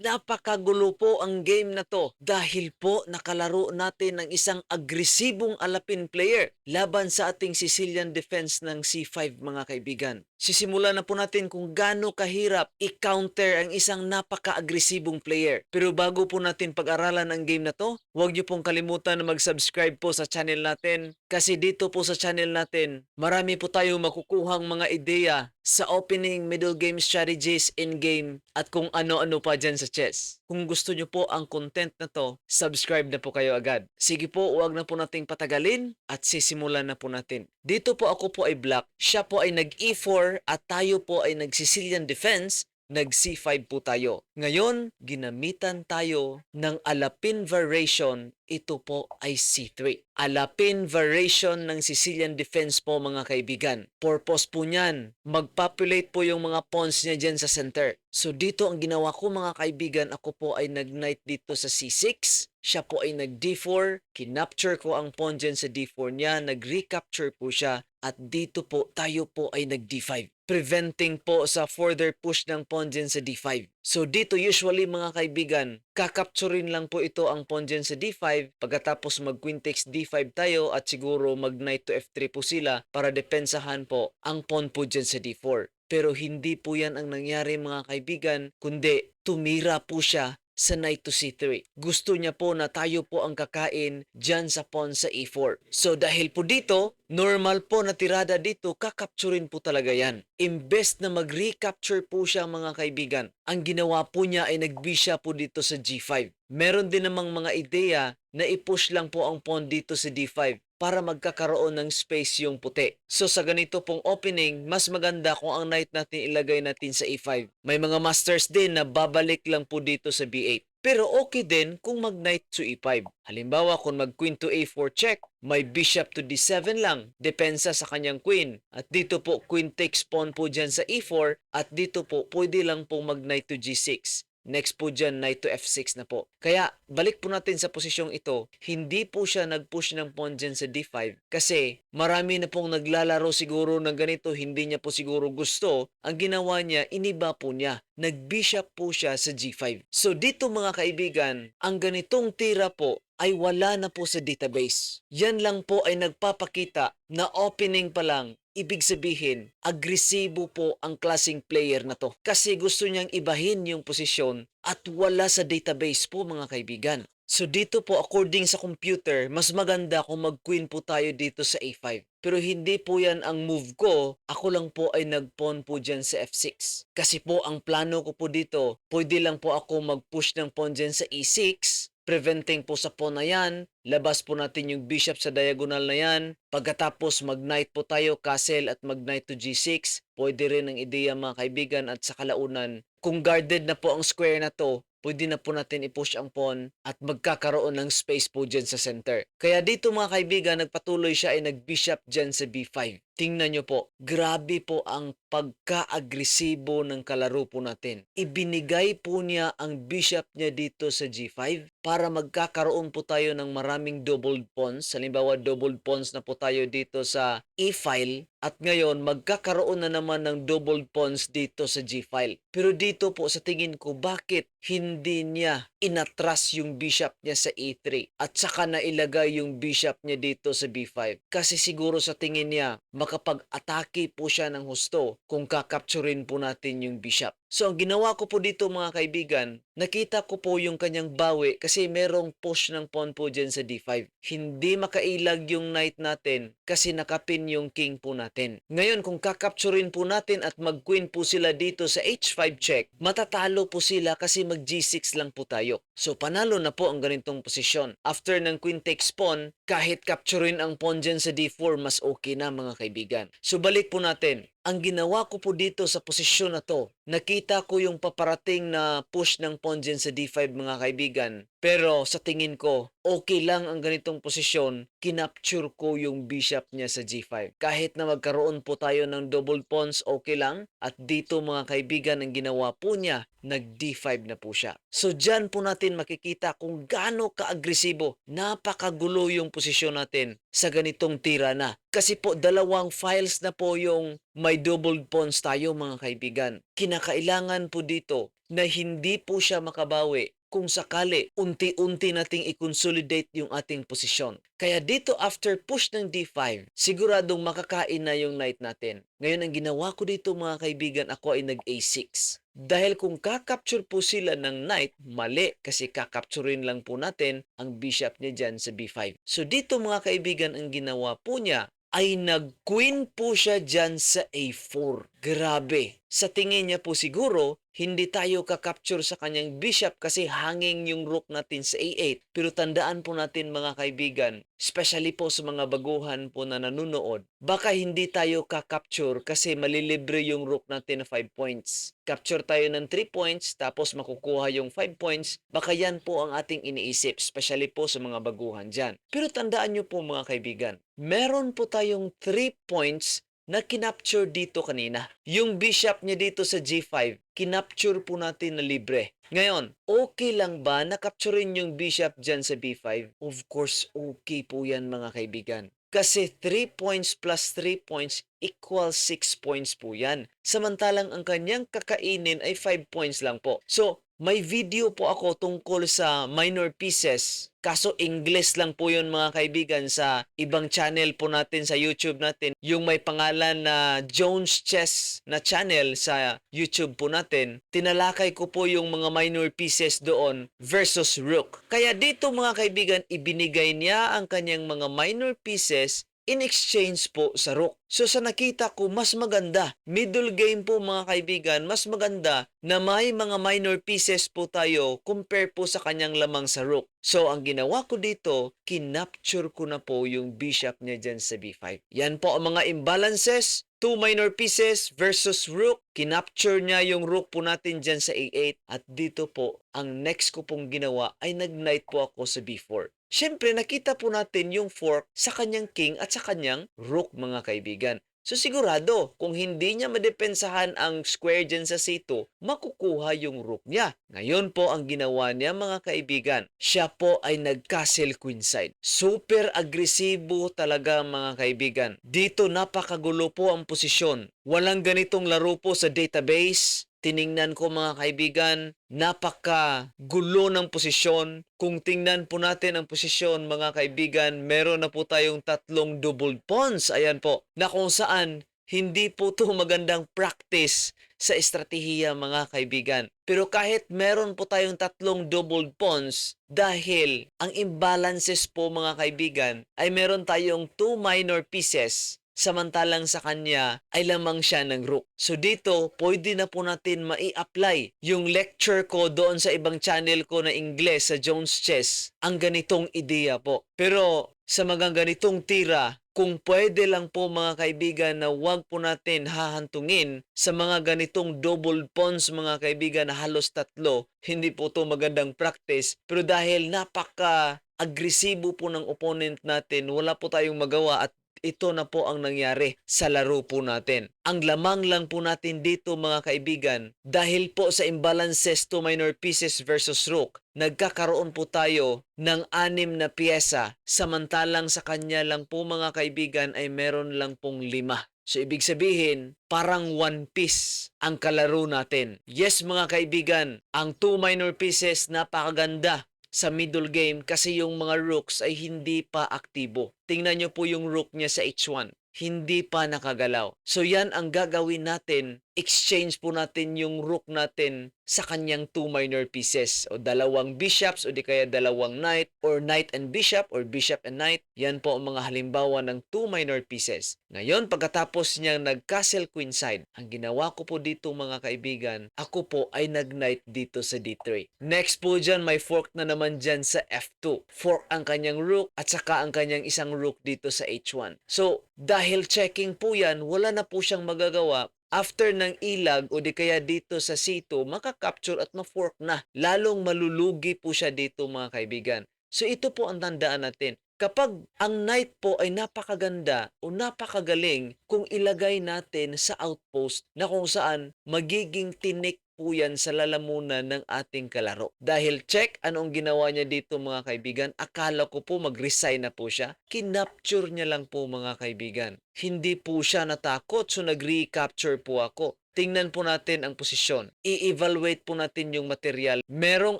napakagulo po ang game na to dahil po nakalaro natin ng isang agresibong alapin player laban sa ating Sicilian defense ng C5 mga kaibigan. Sisimulan na po natin kung gaano kahirap i-counter ang isang napaka-agresibong player. Pero bago po natin pag-aralan ang game na to, huwag niyo pong kalimutan na mag-subscribe po sa channel natin kasi dito po sa channel natin, marami po tayo makukuhang mga ideya sa opening, middle game strategies, in-game, at kung ano-ano pa dyan sa chess. Kung gusto nyo po ang content na to, subscribe na po kayo agad. Sige po, huwag na po nating patagalin at sisimulan na po natin. Dito po ako po ay black, siya po ay nag-e4 at tayo po ay nag-Sicilian defense nag C5 po tayo. Ngayon, ginamitan tayo ng alapin variation. Ito po ay C3. Alapin variation ng Sicilian defense po mga kaibigan. Purpose po niyan, mag-populate po yung mga pawns niya dyan sa center. So dito ang ginawa ko mga kaibigan, ako po ay nag-knight dito sa C6. Siya po ay nag-D4. Kinapture ko ang pawn dyan sa D4 niya. Nag-recapture po siya. At dito po, tayo po ay nag-D5 preventing po sa further push ng pawn dyan sa D5. So dito usually mga kaibigan, kakapturin lang po ito ang pawn dyan sa D5 pagkatapos mag queen takes D5 tayo at siguro mag knight to F3 po sila para depensahan po ang pawn po dyan sa D4. Pero hindi po yan ang nangyari mga kaibigan, kundi tumira po siya sa knight to c3. Gusto niya po na tayo po ang kakain dyan sa pawn sa e4. So dahil po dito, normal po na tirada dito, kakapturin po talaga yan. Imbes na mag-recapture po siya mga kaibigan, ang ginawa po niya ay nag-bishop po dito sa g5. Meron din namang mga ideya na i-push lang po ang pawn dito sa d5 para magkakaroon ng space yung puti. So sa ganito pong opening, mas maganda kung ang knight natin ilagay natin sa e5. May mga masters din na babalik lang po dito sa b8. Pero okay din kung mag knight to e5. Halimbawa kung mag queen to a4 check, may bishop to d7 lang, depensa sa kanyang queen. At dito po queen takes pawn po dyan sa e4 at dito po pwede lang po mag knight to g6. Next po dyan, knight to f6 na po. Kaya, balik po natin sa posisyong ito, hindi po siya nag-push ng pawn dyan sa d5 kasi marami na pong naglalaro siguro ng ganito, hindi niya po siguro gusto. Ang ginawa niya, iniba po niya. Nag-bishop po siya sa g5. So dito mga kaibigan, ang ganitong tira po ay wala na po sa database. Yan lang po ay nagpapakita na opening pa lang Ibig sabihin, agresibo po ang klasing player na to. Kasi gusto niyang ibahin yung posisyon at wala sa database po mga kaibigan. So dito po according sa computer, mas maganda kung mag-queen po tayo dito sa A5. Pero hindi po yan ang move ko. Ako lang po ay nag-pawn po dyan sa F6. Kasi po ang plano ko po dito, pwede lang po ako mag-push ng pawn dyan sa E6 preventing po sa pawn na yan, labas po natin yung bishop sa diagonal na yan, pagkatapos mag-knight po tayo, castle at mag-knight to g6, pwede rin ang ideya mga kaibigan at sa kalaunan, kung guarded na po ang square na to, pwede na po natin i-push ang pawn at magkakaroon ng space po dyan sa center. Kaya dito mga kaibigan, nagpatuloy siya ay nag-bishop dyan sa b5. Tingnan nyo po, grabe po ang pagka-agresibo ng kalaro po natin. Ibinigay po niya ang bishop niya dito sa g5 para magkakaroon po tayo ng maraming doubled pawns. Halimbawa, doubled pawns na po tayo dito sa e-file at ngayon magkakaroon na naman ng doubled pawns dito sa g-file. Pero dito po sa tingin ko, bakit hindi niya inatras yung bishop niya sa e3 at saka na ilagay yung bishop niya dito sa b5? Kasi siguro sa tingin niya, makapag-atake po siya ng husto kung kakapturin po natin yung bishop. So ang ginawa ko po dito mga kaibigan, nakita ko po yung kanyang bawi kasi merong push ng pawn po dyan sa d5. Hindi makailag yung knight natin kasi nakapin yung king po natin. Ngayon kung kakapturin po natin at mag-queen po sila dito sa h5 check, matatalo po sila kasi mag g6 lang po tayo. So panalo na po ang ganitong posisyon. After ng queen takes pawn, kahit capturein ang pawn dyan sa d4, mas okay na mga kaibigan. So balik po natin ang ginawa ko po dito sa posisyon na to, nakita ko yung paparating na push ng pawn dyan sa d5 mga kaibigan. Pero sa tingin ko, okay lang ang ganitong posisyon, kinapture ko yung bishop niya sa g5. Kahit na magkaroon po tayo ng double pawns, okay lang. At dito mga kaibigan, ang ginawa po niya, nag d5 na po siya. So dyan po natin makikita kung gaano kaagresibo, napakagulo yung posisyon natin sa ganitong tira na. Kasi po dalawang files na po yung may double pawns tayo mga kaibigan. Kinakailangan po dito na hindi po siya makabawi kung sakali unti-unti nating i-consolidate yung ating posisyon. Kaya dito after push ng D5, siguradong makakain na yung knight natin. Ngayon ang ginawa ko dito mga kaibigan, ako ay nag A6. Dahil kung kakapture po sila ng knight, mali kasi kakapturin lang po natin ang bishop niya dyan sa B5. So dito mga kaibigan, ang ginawa po niya ay nag-queen po siya dyan sa A4. Grabe. Sa tingin niya po siguro, hindi tayo kakapture sa kanyang bishop kasi hanging yung rook natin sa A8. Pero tandaan po natin mga kaibigan, especially po sa mga baguhan po na nanunood, baka hindi tayo kakapture kasi malilibre yung rook natin na 5 points. Capture tayo ng 3 points tapos makukuha yung 5 points, baka yan po ang ating iniisip, especially po sa mga baguhan dyan. Pero tandaan nyo po mga kaibigan, meron po tayong 3 points na kinapture dito kanina. Yung bishop niya dito sa G5, kinapture po natin na libre. Ngayon, okay lang ba na capturein yung bishop dyan sa B5? Of course, okay po yan mga kaibigan. Kasi 3 points plus 3 points equals 6 points po yan. Samantalang ang kanyang kakainin ay 5 points lang po. So, may video po ako tungkol sa minor pieces. Kaso English lang po yun mga kaibigan sa ibang channel po natin sa YouTube natin. Yung may pangalan na Jones Chess na channel sa YouTube po natin. Tinalakay ko po yung mga minor pieces doon versus rook. Kaya dito mga kaibigan, ibinigay niya ang kanyang mga minor pieces in exchange po sa rook. So sa nakita ko, mas maganda. Middle game po mga kaibigan, mas maganda na may mga minor pieces po tayo compare po sa kanyang lamang sa rook. So ang ginawa ko dito, kinapture ko na po yung bishop niya dyan sa b5. Yan po ang mga imbalances two minor pieces versus rook. Kinapture niya yung rook po natin dyan sa A8. At dito po, ang next ko pong ginawa ay nag-knight po ako sa B4. Siyempre, nakita po natin yung fork sa kanyang king at sa kanyang rook mga kaibigan. So sigurado, kung hindi niya madepensahan ang square dyan sa C2, makukuha yung rook niya. Ngayon po ang ginawa niya mga kaibigan, siya po ay nag-castle queenside. Super agresibo talaga mga kaibigan. Dito napakagulo po ang posisyon. Walang ganitong laro po sa database. Tiningnan ko mga kaibigan, napaka gulo ng posisyon. Kung tingnan po natin ang posisyon mga kaibigan, meron na po tayong tatlong double pawns. Ayan po, na kung saan hindi po to magandang practice sa estratehiya mga kaibigan. Pero kahit meron po tayong tatlong double pawns, dahil ang imbalances po mga kaibigan ay meron tayong two minor pieces samantalang sa kanya ay lamang siya ng rook. So dito, pwede na po natin mai-apply yung lecture ko doon sa ibang channel ko na Ingles sa Jones Chess. Ang ganitong ideya po. Pero sa mga ganitong tira, kung pwede lang po mga kaibigan na wag po natin hahantungin sa mga ganitong double pawns mga kaibigan na halos tatlo, hindi po to magandang practice. Pero dahil napaka agresibo po ng opponent natin, wala po tayong magawa at ito na po ang nangyari sa laro po natin. Ang lamang lang po natin dito mga kaibigan, dahil po sa imbalances to minor pieces versus rook, nagkakaroon po tayo ng anim na pyesa, samantalang sa kanya lang po mga kaibigan ay meron lang pong lima. So ibig sabihin, parang one piece ang kalaro natin. Yes mga kaibigan, ang two minor pieces napakaganda sa middle game kasi yung mga rooks ay hindi pa aktibo. Tingnan nyo po yung rook niya sa H1. Hindi pa nakagalaw. So yan ang gagawin natin. Exchange po natin yung rook natin sa kanyang two minor pieces. O dalawang bishops o di kaya dalawang knight or knight and bishop or bishop and knight. Yan po ang mga halimbawa ng two minor pieces. Ngayon pagkatapos niyang nag-castle queenside, ang ginawa ko po dito mga kaibigan, ako po ay nag-knight dito sa D3. Next po dyan, may fork na naman dyan sa F2. Fork ang kanyang rook at saka ang kanyang isang rook dito sa H1. So, dahil checking po yan, wala na po siyang magagawa after ng ilag o di kaya dito sa C2, makakapture at ma-fork na. Lalong malulugi po siya dito mga kaibigan. So ito po ang tandaan natin. Kapag ang knight po ay napakaganda o napakagaling kung ilagay natin sa outpost na kung saan magiging tinik po yan sa lalamunan ng ating kalaro. Dahil check, anong ginawa niya dito mga kaibigan? Akala ko po mag-resign na po siya. Kinapture niya lang po mga kaibigan. Hindi po siya natakot so nag-recapture po ako. Tingnan po natin ang posisyon. I-evaluate po natin yung material. Merong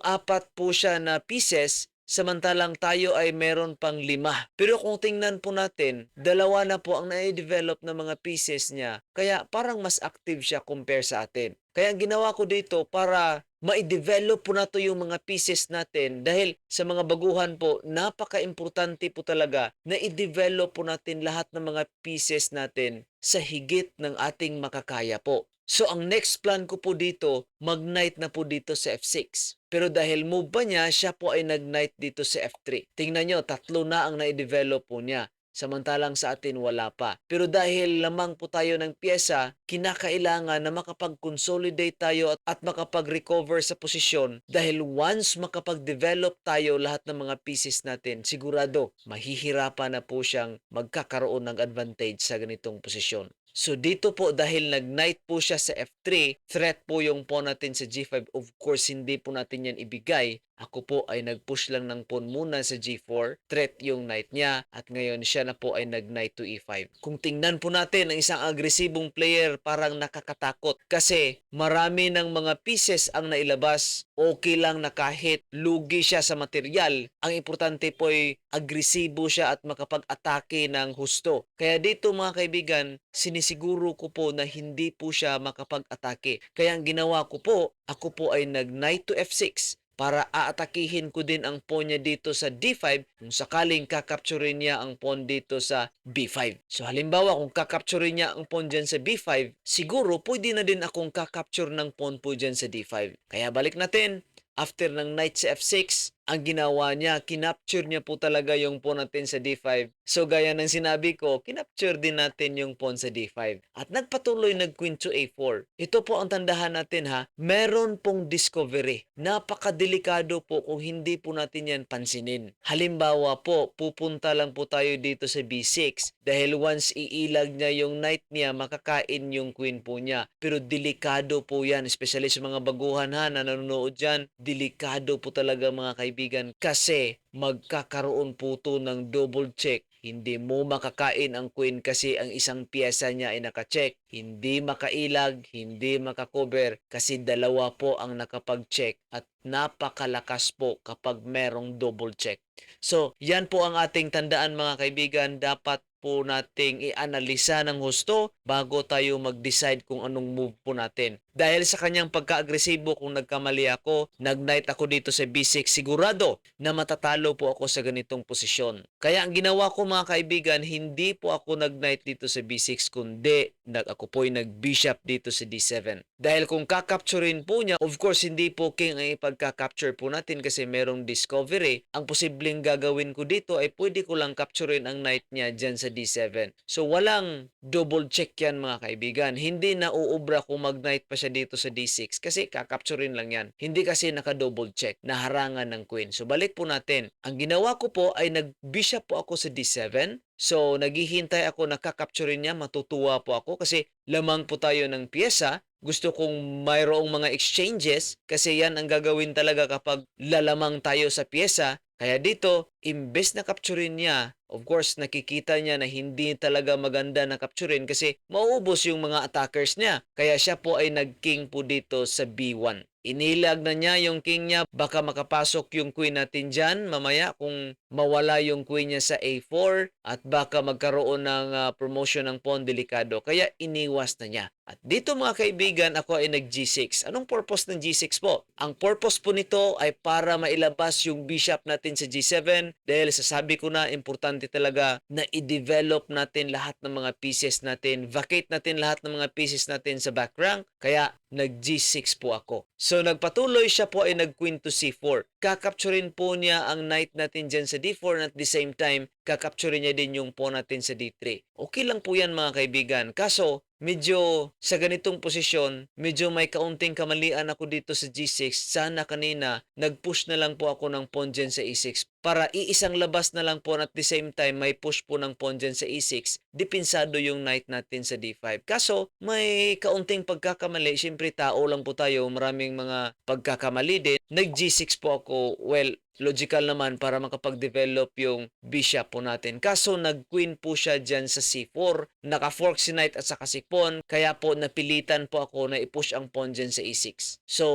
apat po siya na pieces samantalang tayo ay meron pang lima. Pero kung tingnan po natin, dalawa na po ang na-develop na mga pieces niya. Kaya parang mas active siya compare sa atin. Kaya ang ginawa ko dito para ma-develop po nato yung mga pieces natin dahil sa mga baguhan po, napaka-importante po talaga na i-develop po natin lahat ng mga pieces natin sa higit ng ating makakaya po. So ang next plan ko po dito, mag-knight na po dito sa F6. Pero dahil move pa niya, siya po ay nag-knight dito sa F3. Tingnan nyo, tatlo na ang na-develop po niya. Samantalang sa atin wala pa. Pero dahil lamang po tayo ng pyesa, kinakailangan na makapag-consolidate tayo at, at makapag-recover sa posisyon dahil once makapag-develop tayo lahat ng mga pieces natin, sigurado mahihirapan na po siyang magkakaroon ng advantage sa ganitong posisyon. So dito po dahil nag-knight po siya sa F3, threat po yung pawn natin sa G5. Of course, hindi po natin yan ibigay. Ako po ay nag-push lang ng pawn muna sa G4. Threat yung knight niya at ngayon siya na po ay nag-knight to E5. Kung tingnan po natin ang isang agresibong player parang nakakatakot kasi marami ng mga pieces ang nailabas. Okay lang na kahit lugi siya sa material. Ang importante po ay agresibo siya at makapag-atake ng husto. Kaya dito mga kaibigan, sinisiguro ko po na hindi po siya makapag-atake. Kaya ang ginawa ko po, ako po ay nag-knight to F6 para aatakihin ko din ang pawn niya dito sa D5 kung sakaling kakapturin niya ang pawn dito sa B5. So halimbawa kung kakapturin niya ang pawn dyan sa B5, siguro pwede na din akong kakapture ng pawn po dyan sa D5. Kaya balik natin, after ng knight sa F6, ang ginawa niya, kinapture niya po talaga yung pawn natin sa D5. So gaya ng sinabi ko, kinapture din natin yung pawn sa D5. At nagpatuloy nag queen to A4. Ito po ang tandahan natin ha, meron pong discovery. Napakadelikado po kung hindi po natin yan pansinin. Halimbawa po, pupunta lang po tayo dito sa B6 dahil once iilag niya yung knight niya, makakain yung queen po niya. Pero delikado po yan, especially sa mga baguhan ha na nanonood dyan. Delikado po talaga mga kaibigan kasi magkakaroon po to ng double check. Hindi mo makakain ang queen kasi ang isang pyesa niya ay nakacheck. Hindi makailag, hindi makakover kasi dalawa po ang nakapag-check at napakalakas po kapag merong double check. So, yan po ang ating tandaan mga kaibigan. Dapat po nating i-analisa ng husto bago tayo mag-decide kung anong move po natin. Dahil sa kanyang pagka-agresibo kung nagkamali ako, nag-knight ako dito sa B6, sigurado na matatalo po ako sa ganitong posisyon. Kaya ang ginawa ko mga kaibigan, hindi po ako nag-knight dito sa B6 kundi nag ako po ay nag-bishop dito sa D7. Dahil kung kakapturin po niya, of course hindi po king ang ipagka-capture po natin kasi merong discovery. Ang posibleng gagawin ko dito ay pwede ko lang capturein ang knight niya dyan sa D7. So walang double check yan mga kaibigan. Hindi na uubra kung mag-knight pa siya dito sa D6 kasi kakapturin lang yan. Hindi kasi naka-double check, naharangan ng queen. So balik po natin. Ang ginawa ko po ay nag-bishop po ako sa D7. So naghihintay ako na kakapturin niya, matutuwa po ako kasi lamang po tayo ng pyesa. Gusto kong mayroong mga exchanges kasi yan ang gagawin talaga kapag lalamang tayo sa pyesa. Kaya dito, imbes na capturein niya, of course, nakikita niya na hindi talaga maganda na capturein kasi mauubos yung mga attackers niya. Kaya siya po ay nag-king po dito sa B1. Inilag na niya yung king niya, baka makapasok yung queen natin dyan mamaya kung mawala yung queen niya sa A4 at baka magkaroon ng ah, promotion ng pawn delikado. Kaya iniwas na niya. At dito mga kaibigan, ako ay nag-G6. Anong purpose ng G6 po? Ang purpose po nito ay para mailabas yung bishop natin sa G7 dahil sasabi ko na importante talaga na i-develop natin lahat ng mga pieces natin, vacate natin lahat ng mga pieces natin sa back rank. Kaya nag G6 po ako. So nagpatuloy siya po ay nag Queen to C4. Kakapturin po niya ang knight natin dyan sa D4 and at the same time, kakapturin niya din yung pawn natin sa D3. Okay lang po yan mga kaibigan. Kaso, medyo sa ganitong posisyon, medyo may kaunting kamalian ako dito sa G6. Sana kanina, nag-push na lang po ako ng pawn dyan sa E6 para iisang labas na lang po at the same time may push po ng pawn dyan sa E6, depinsado yung knight natin sa D5. Kaso, may kaunting pagkakamali. Siyempre, tao lang po tayo. Maraming mga pagkakamali din. Nag-G6 po ako. Well, logical naman para makapag-develop yung bishop po natin. Kaso nag-queen po siya dyan sa C4, naka-fork si knight at saka si pawn, kaya po napilitan po ako na i-push ang pawn dyan sa E6. So,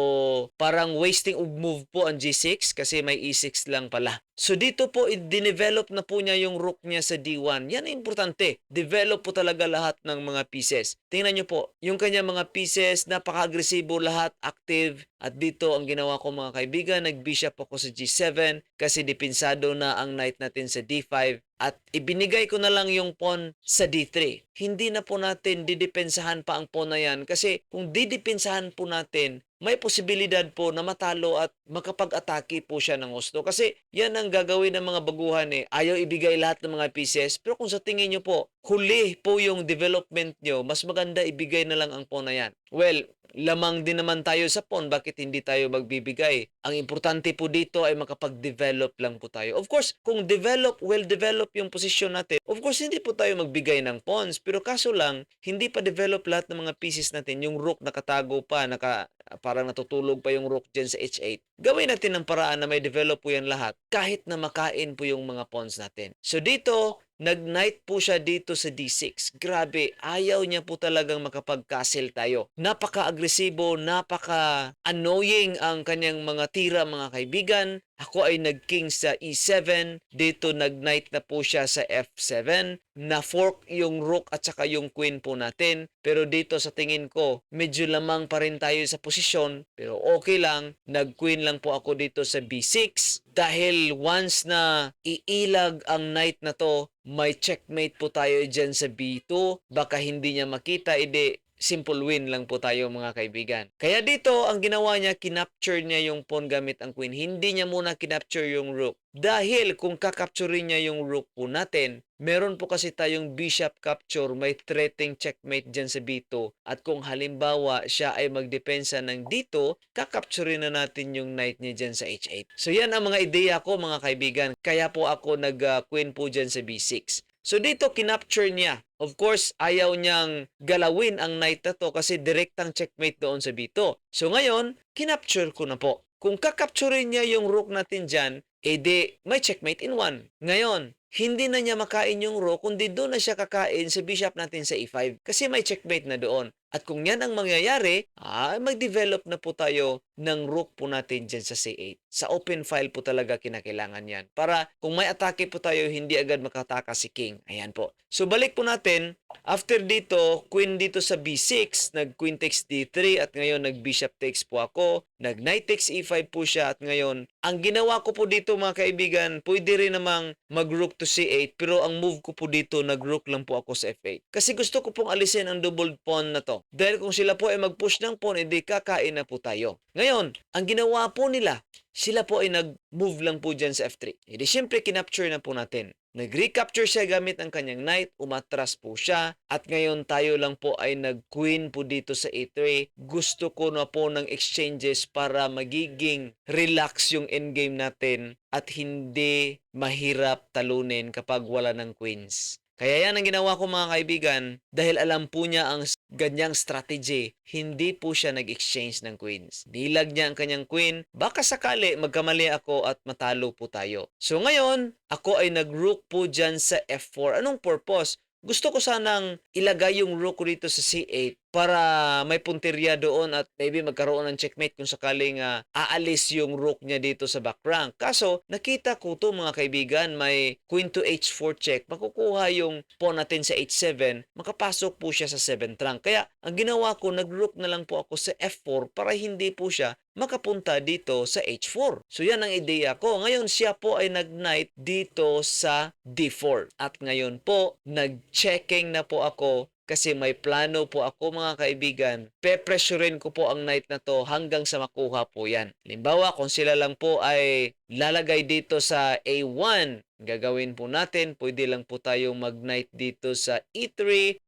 parang wasting of move po ang G6 kasi may E6 lang pala. So dito po, i-develop na po niya yung rook niya sa D1. Yan ang importante. Develop po talaga lahat ng mga pieces. Tingnan niyo po, yung kanya mga pieces, napaka-agresibo lahat, active. At dito, ang ginawa ko mga kaibigan, nag-bishop ako sa G7 kasi depinsado na ang knight natin sa D5 at ibinigay ko na lang yung pawn sa D3. Hindi na po natin didepensahan pa ang pawn na yan kasi kung didepensahan po natin, may posibilidad po na matalo at makapag-atake po siya ng gusto. Kasi yan ang gagawin ng mga baguhan eh. Ayaw ibigay lahat ng mga pieces. Pero kung sa tingin nyo po, huli po yung development nyo, mas maganda ibigay na lang ang pawn na yan. Well, lamang din naman tayo sa pawn, bakit hindi tayo magbibigay? Ang importante po dito ay makapag-develop lang po tayo. Of course, kung develop, well-develop yung posisyon natin, of course, hindi po tayo magbigay ng pawns. Pero kaso lang, hindi pa develop lahat ng mga pieces natin. Yung rook nakatago pa, naka, parang natutulog pa yung rook dyan sa h8. Gawin natin ng paraan na may develop po yan lahat kahit na makain po yung mga pawns natin. So dito, nag-knight po siya dito sa D6. Grabe, ayaw niya po talagang makapag-castle tayo. Napaka-agresibo, napaka-annoying ang kanyang mga tira mga kaibigan. Ako ay nag-king sa E7. Dito nag-knight na po siya sa F7. Na-fork yung rook at saka yung queen po natin. Pero dito sa tingin ko, medyo lamang pa rin tayo sa posisyon. Pero okay lang. Nag-queen lang po ako dito sa B6. Dahil once na iilag ang knight na to, may checkmate po tayo dyan sa B2. Baka hindi niya makita, edi simple win lang po tayo mga kaibigan. Kaya dito, ang ginawa niya, kinapture niya yung pawn gamit ang queen. Hindi niya muna kinapture yung rook. Dahil kung kakapturin niya yung rook po natin, meron po kasi tayong bishop capture, may threatening checkmate dyan sa B2. At kung halimbawa siya ay magdepensa ng dito, kakapturin na natin yung knight niya dyan sa H8. So yan ang mga ideya ko mga kaibigan. Kaya po ako nag-queen po dyan sa B6. So dito kinapture niya. Of course, ayaw niyang galawin ang knight na to kasi direktang checkmate doon sa B2. So ngayon, kinapture ko na po. Kung kakapturin niya yung rook natin dyan, edi may checkmate in one. Ngayon, hindi na niya makain yung rook, kundi doon na siya kakain sa bishop natin sa E5 kasi may checkmate na doon. At kung yan ang mangyayari, ay mag-develop na po tayo ng rook po natin dyan sa C8. Sa open file po talaga kinakailangan yan. Para kung may atake po tayo, hindi agad makataka si king. Ayan po. So balik po natin, after dito, queen dito sa B6, nag-queen takes D3 at ngayon nag-bishop takes po ako. Nag-knight takes E5 po siya at ngayon, ang ginawa ko po dito mga kaibigan, pwede rin namang mag-rook to C8 pero ang move ko po dito, nag-rook lang po ako sa F8. Kasi gusto ko pong alisin ang double pawn na to. Dahil kung sila po ay mag-push ng pawn, edi kakain na po tayo. Ngayon, ang ginawa po nila, sila po ay nag-move lang po dyan sa F3. Edi syempre, kinapture na po natin. Nag-recapture siya gamit ang kanyang knight, umatras po siya, at ngayon tayo lang po ay nag-queen po dito sa A3. Gusto ko na po ng exchanges para magiging relax yung endgame natin at hindi mahirap talunin kapag wala ng queens. Kaya yan ang ginawa ko mga kaibigan dahil alam po niya ang ganyang strategy, hindi po siya nag-exchange ng queens. Nilag niya ang kanyang queen, baka sakali magkamali ako at matalo po tayo. So ngayon, ako ay nag-rook po dyan sa F4. Anong purpose? Gusto ko sanang ilagay yung rook ko dito sa C8 para may punteriya doon at maybe magkaroon ng checkmate kung sakaling ah, aalis yung rook niya dito sa back rank. Kaso, nakita ko to mga kaibigan, may queen to h4 check. Makukuha yung pawn natin sa h7, makapasok po siya sa 7th rank. Kaya, ang ginawa ko, nag-rook na lang po ako sa f4 para hindi po siya makapunta dito sa h4. So, yan ang ideya ko. Ngayon, siya po ay nag-knight dito sa d4. At ngayon po, nag-checking na po ako kasi may plano po ako mga kaibigan. Pe-pressurein ko po ang knight na to hanggang sa makuha po yan. Limbawa, kung sila lang po ay lalagay dito sa A1, gagawin po natin, pwede lang po tayong mag-knight dito sa E3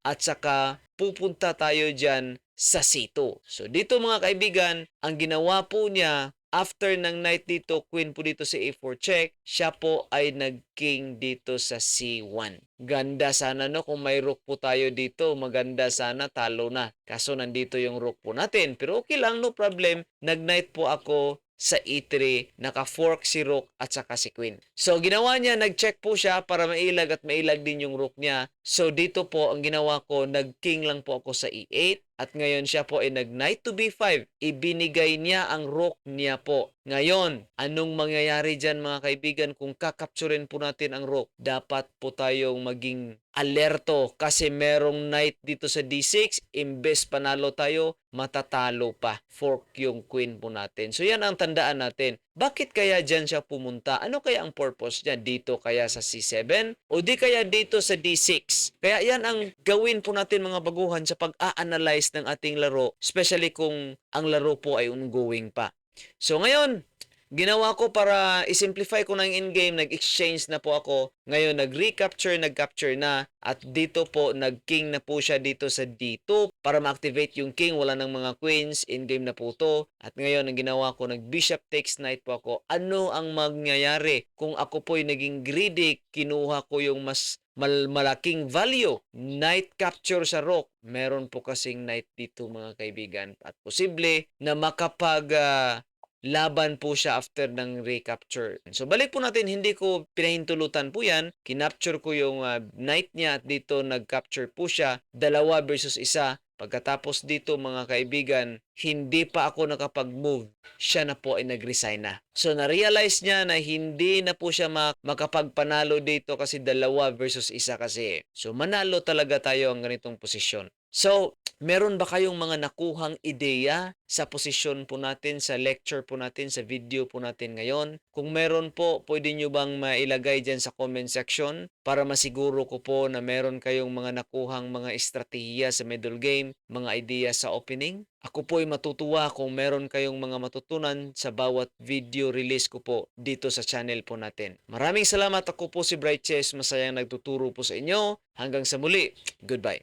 at saka pupunta tayo dyan sa C2. So dito mga kaibigan, ang ginawa po niya after ng knight dito, queen po dito sa A4 check, siya po ay nag-king dito sa C1. Ganda sana no kung may rook po tayo dito, maganda sana talo na. Kaso nandito yung rook po natin. Pero okay lang, no problem. Nag-knight po ako sa E3, naka-fork si rook at saka si queen. So, ginawa niya, nag-check po siya para mailag at mailag din yung rook niya. So, dito po, ang ginawa ko, nag-king lang po ako sa E8 at ngayon siya po ay nag-knight to B5. Ibinigay niya ang rook niya po. Ngayon, anong mangyayari dyan mga kaibigan kung kakapturin po natin ang rook? Dapat po tayong maging alerto kasi merong knight dito sa D6. Imbes panalo tayo, matatalo pa. Fork yung queen po natin. So yan ang tandaan natin. Bakit kaya dyan siya pumunta? Ano kaya ang purpose niya? Dito kaya sa C7? O di kaya dito sa D6? Kaya yan ang gawin po natin mga baguhan sa pag-a-analyze ng ating laro. Especially kung ang laro po ay ongoing pa. So ngayon, ginawa ko para i-simplify ko ng in-game, nag-exchange na po ako. Ngayon, nag-recapture, nag-capture na. At dito po, nag-king na po siya dito sa D2 para ma-activate yung king. Wala ng mga queens. In-game na po to. At ngayon, ang ginawa ko, nag-bishop takes knight po ako. Ano ang mangyayari kung ako po'y naging greedy, kinuha ko yung mas mal malaking value. Knight capture sa rook. Meron po kasing knight dito mga kaibigan. At posible na makapag ah, laban po siya after ng recapture. So balik po natin, hindi ko pinahintulutan po yan. Kinapture ko yung ah, knight niya at dito nag-capture po siya. Dalawa versus isa. Pagkatapos dito mga kaibigan, hindi pa ako nakapag-move. Siya na po ay nag-resign na. So na-realize niya na hindi na po siya mak- makapagpanalo dito kasi dalawa versus isa kasi. So manalo talaga tayo ang ganitong posisyon. So, meron ba kayong mga nakuhang ideya sa posisyon po natin, sa lecture po natin, sa video po natin ngayon? Kung meron po, pwede nyo bang mailagay dyan sa comment section para masiguro ko po na meron kayong mga nakuhang mga estratehiya sa middle game, mga ideya sa opening? Ako po ay matutuwa kung meron kayong mga matutunan sa bawat video release ko po dito sa channel po natin. Maraming salamat ako po si Bright Chess, masayang nagtuturo po sa inyo. Hanggang sa muli, goodbye.